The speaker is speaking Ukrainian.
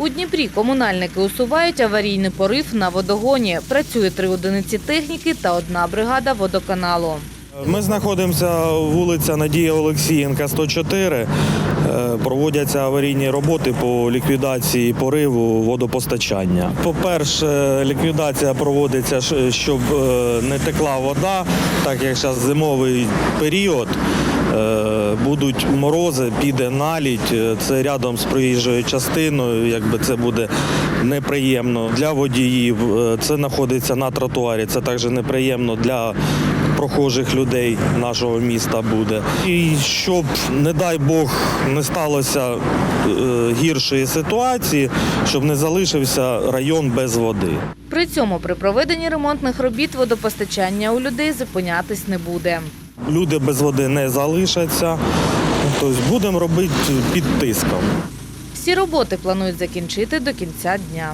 У Дніпрі комунальники усувають аварійний порив на водогоні. Працює три одиниці техніки та одна бригада водоканалу. Ми знаходимося вулиця Надія Олексієнка, 104. Е, Проводяться аварійні роботи по ліквідації пориву водопостачання. По-перше, ліквідація проводиться, щоб е, не текла вода, так як зараз зимовий період. Будуть морози, піде налідь. е, Це рядом з проїжджою частиною. Якби це буде неприємно для водіїв. е, Це знаходиться на тротуарі. Це також неприємно для прохожих людей нашого міста буде. І щоб, не дай Бог, не сталося е, гіршої ситуації, щоб не залишився район без води. При цьому при проведенні ремонтних робіт водопостачання у людей зупинятись не буде. Люди без води не залишаться. Тобто будемо робити під тиском. Всі роботи планують закінчити до кінця дня.